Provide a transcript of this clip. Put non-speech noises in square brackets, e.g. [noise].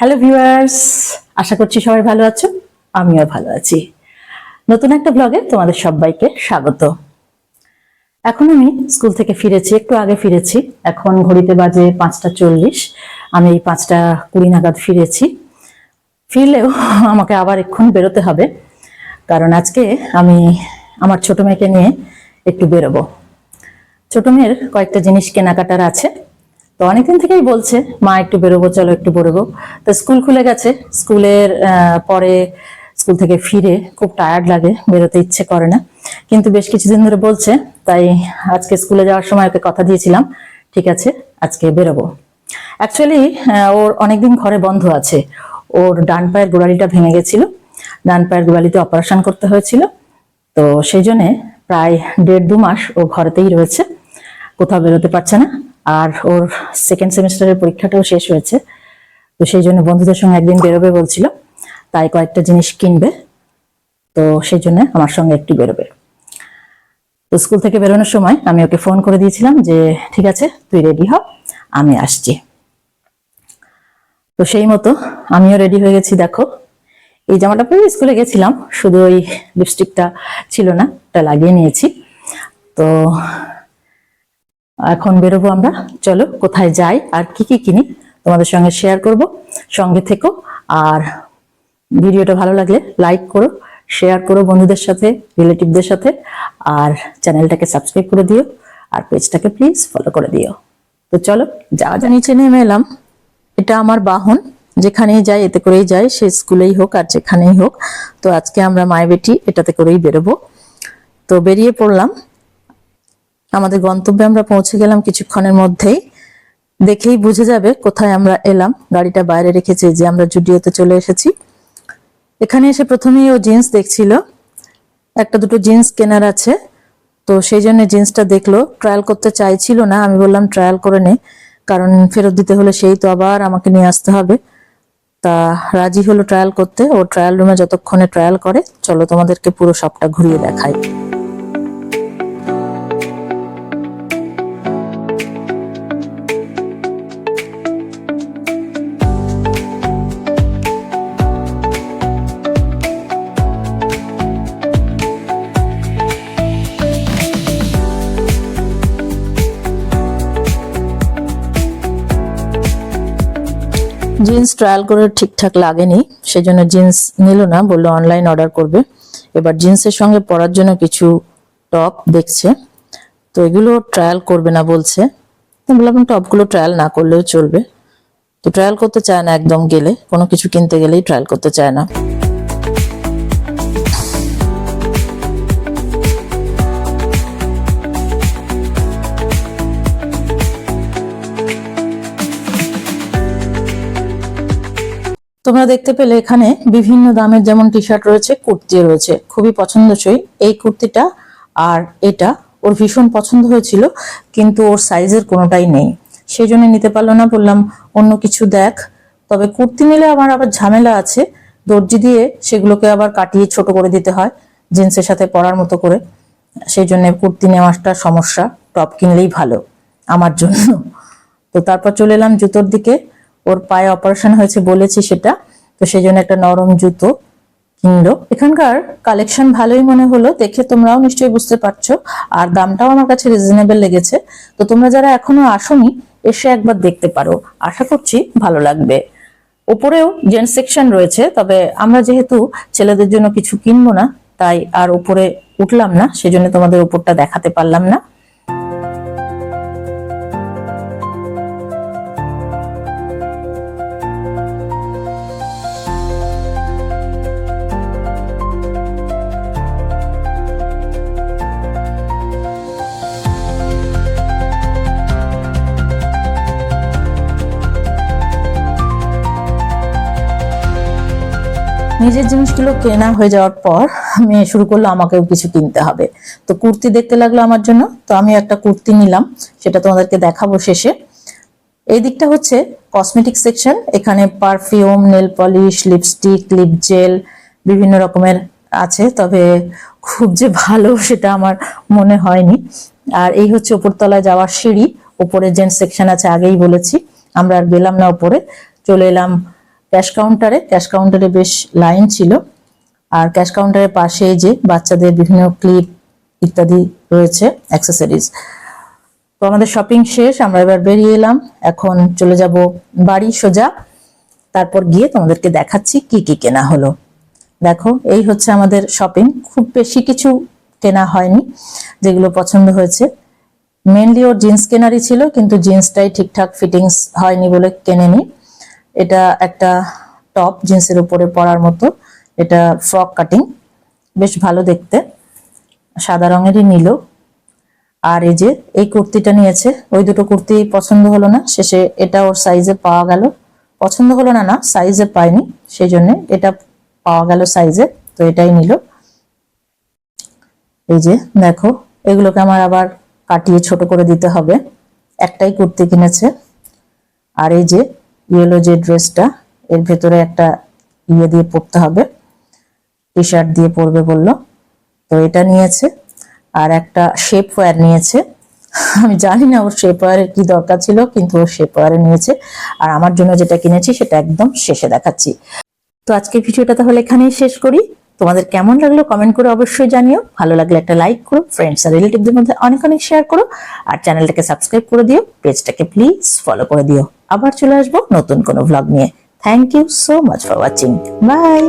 Hello viewers আশা করছি সবাই ভালো আছো। আমিও ভালো আছি। নতুন একটা ব্লগে তোমাদের সবাইকে স্বাগত। এখন আমি স্কুল থেকে ফিরেছি, একটু আগে ফিরেছি। এখন ঘড়িতে বাজে পাঁচটা চল্লিশ। আমি এই পাঁচটা কুড়ি নাগাদ ফিরেছি। ফিরলেও [laughs] আমাকে আবার এক্ষুনি বেরোতে হবে। কারণ আজকে আমি আমার ছোট মেয়েকে নিয়ে একটু বেরোবো। ছোট মেয়ের কয়েকটা জিনিস কেনাকাটার আছে। তো অনেকদিন থেকেই বলছে, মা, একটু বেরোবো, চলো একটু বেরোবো তো স্কুল খুলে গেছে। স্কুলের পরে স্কুল থেকে ফিরে খুব টায়ার্ড লাগে, বেরোতে ইচ্ছে করে না। কিন্তু বেশ কিছুদিন ধরে বলছে, তাই আজকে স্কুলে যাওয়ার সময় ওকে কথা দিয়েছিলাম, ঠিক আছে, আজকে বেরোবো। অ্যাকচুয়ালি ওর অনেকদিন ঘরে বন্ধ আছে। ওর ডান পায়ের গোড়ালিটা ভেঙে গেছিল। ডান পায়ের গোড়ালিতে অপারেশন করতে হয়েছিল। তো সেই জন্যে প্রায় দেড় দু মাস ও ঘরেতেই রয়েছে। কোথাও বেরোতে পারছে না। আর ওর সেকেন্ড সেমিস্টারের পরীক্ষাটাও শেষ হয়েছে। তো সেই জন্য বন্ধুদের সঙ্গে একদিন বেরোবে বলছিল, তাই কয়েকটা জিনিস কিনবে। তো সেই জন্য আমার সঙ্গে একটু বেরোবে। তো স্কুল থেকে বেরোনোর সময় আমি ওকে ফোন করে দিয়েছিলাম যে, ঠিক আছে, তুই রেডি হ, আমি আসছি। তো সেই মতো আমিও রেডি হয়ে গেছি, দেখো। এই জামাটা পরে স্কুলে গেছিলাম, শুধু ওই লিপস্টিকটা ছিল না, ওটা লাগিয়ে নিয়েছি। তো এখন বেরোবো আমরা। চলো, কোথায় যাই আর কি কি কিনি তোমাদের সঙ্গে শেয়ার করব। সঙ্গে থেকো। আর ভিডিওটা ভালো লাগলে লাইক করো শেয়ার করো বন্ধুদের সাথে রিলেটিভদের সাথে। আর চ্যানেলটাকে সাবস্ক্রাইব করে দিও। আর পেজটাকে প্লিজ ফলো করে দিও। তো চলো, যাওয়া যা নিচে নেমে এলাম। এটা আমার বাহন। যেখানেই যাই, এতে করেই যাই। সে স্কুলেই হোক আর যেখানেই হোক। তো আজকে আমরা মায় বেটি এটাতে করেই বেরোবো। তো বেরিয়ে পড়লাম। আমাদের গন্তব্যে আমরা পৌঁছে গেলাম কিছুক্ষণের মধ্যেই। দেখেই বুঝে যাবে কোথায় আমরা এলাম। গাড়িটা বাইরে রেখেছি যে আমরা জুডিওতে চলে এসেছি। এখানে এসে প্রথমেই ও জিন্স দেখছিল। একটা দুটো জিন্স কেনার আছে। তো সেই জন্য জিন্সটা দেখল। ট্রায়াল করতে চাইছিল না। আমি বললাম, ট্রায়াল করে নে। কারণ ফেরত দিতে হলে সেই তো আবার আমাকে নিয়ে আসতে হবে। তা রাজি হলো ট্রায়াল করতে। ও ট্রায়াল রুমে যতক্ষণে ট্রায়াল করে, চলো তোমাদেরকে পুরো সবটা ঘুরিয়ে দেখাই। জিন্স ট্রায়াল করে ঠিকঠাক লাগেনি সেই জন্য জিন্স নিল না, বলল অনলাইন অর্ডার করবে। এবার জিন্সের সঙ্গে পরার জন্য কিছু টপ দেখছে। তো এগুলো ট্রায়াল করবে না বলছে। বললাম টপগুলো ট্রায়াল না করলেও চলবে। তো ট্রায়াল করতে চায় না, একদম গেলে। কোনো কিছু কিনতে গেলেই ট্রায়াল করতে চায় না। তোমরা দেখতে পেলে এখানে বিভিন্ন দামের যেমন টি শার্ট রয়েছে, কুর্তি রয়েছে। খুবই পছন্দসই এই কুর্তিটা, আর এটা ওর ভীষণ পছন্দ হয়েছিল, কিন্তু ওর সাইজের কোনোটাই নেই। সেই জন্য নিতে পারল না, বললাম, অন্য কিছু দেখ। তবে কুর্তি নিলে আমার আবার ঝামেলা আছে। দর্জি দিয়ে সেগুলোকে আবার কাটিয়ে ছোট করে দিতে হয়, জিন্সের সাথে পরার মতো করে। সেই জন্য কুর্তি নেওয়াটা সমস্যা, টপ কিনলেই ভালো, আমার জন্য। তো তারপর চলে এলাম জুতোর দিকে। ওর পায়ে অপারেশন হয়েছে বলেছি সেটা। তো সেই জন্য একটা নরম জুতো কিনলো। এখানকার কালেকশন ভালোই মনে হলো, দেখে তোমরাও নিশ্চয়ই বুঝতে পারছ। আর দামটাও আমার কাছে রিজনেবল লেগেছে। তো তোমরা যারা এখনও আসোনি, এসে একবার দেখতে পারো। আশা করছি ভালো লাগবে। ওপরেও জেন্টস সেকশন রয়েছে, তবে আমরা যেহেতু ছেলেদের জন্য কিছু কিনবো না, তাই আর উপরে উঠলাম না, সেজন্য তোমাদের উপরটা দেখাতে পারলাম না। নিজের জিনিসগুলো কেনা হয়ে যাওয়ার পর মেয়ে শুরু করল আমাকেও কিছু কিনতে হবে। তো কুর্তি দেখতে লাগল আমার জন্য, তো আমি একটা কুর্তি নিলাম, সেটা তোমাদেরকে দেখাবো শেষে। এই দিকটা হচ্ছে কসমেটিক সেকশন এখানে perfume nail polish lipstick lip gel বিভিন্ন রকমের আছে, তবে খুব যে ভালো সেটা আমার মনে হয়নি। আর এই হচ্ছে উপরতলায় যাওয়ার সিঁড়ি, উপরে জেন্টস সেকশন আছে আগেই বলেছি, আমরা আর গেলাম না উপরে। চলে এলাম ক্যাশ কাউন্টারে ক্যাশ কাউন্টারে বেশ লাইন ছিল। আর ক্যাশ কাউন্টারের পাশে যে বাচ্চাদের বিভিন্ন ক্লিপ ইত্যাদি রয়েছে অ্যাক্সেসরিজ তো আমাদের শপিং শেষ, আমরা এবার বেরিয়ে এলাম। এখন চলে যাব বাড়ি সোজা। তারপর গিয়ে তোমাদেরকে দেখাচ্ছি কি কি কেনা হলো। দেখো, এই হচ্ছে আমাদের শপিং খুব বেশি কিছু কেনা হয়নি, যেগুলো পছন্দ হয়েছে। মেনলি ওর জিন্স কেনারই ছিল, কিন্তু জিন্সটাই ঠিকঠাক ফিটিংস হয়নি বলে কেনেনি। এটা একটা টপ জিন্সের উপরে পরার মতো। এটা ফ্রক কাটিং বেশ ভালো দেখতে। সাদা রঙেরই নিল। আর এই যে, এই কুর্তিটা নিয়েছে, ওই দুটো কুর্তি পছন্দ হলো না। শেষে এটা ওর সাইজে পাওয়া গেল। পছন্দ হলো না না সাইজে পাইনি সেই জন্য এটা পাওয়া গেল সাইজে তো এটাই নিল। এই যে, দেখো, এগুলোকে আমার আবার কাটিয়ে ছোট করে দিতে হবে। একটাই কুর্তি কিনেছে। আর এই যে ইয়েলো যে ড্রেসটা এর ভেতরে একটা ইয়ে দিয়ে পরতে হবে। টি শার্ট দিয়ে পরবে বলল। তো এটা নিয়েছে। আর একটা শেপ ওয়্যার নিয়েছে। আমি জানি না ওর শেপ ওয়্যারের কি দরকার ছিল, কিন্তু ওর শেপ ওয়্যারে নিয়েছে। আর আমার জন্য যেটা কিনেছি, সেটা একদম শেষে দেখাচ্ছি। তো আজকের ভিডিওটা তাহলে এখানেই শেষ করি। তোমাদের কেমন লাগল কমেন্ট করে অবশ্যই জানিও। ভালো লাগলে একটা লাইক করো ফ্রেন্ডস আর রিলেটিভদের মধ্যে অনেক অনেক শেয়ার করো, আর চ্যানেলটাকে সাবস্ক্রাইব করে দিও পেজটাকে প্লিজ ফলো করে দিও। আবার চলে আসব নতুন কোনো ভ্লগ নিয়ে। Thank you so much for watching bye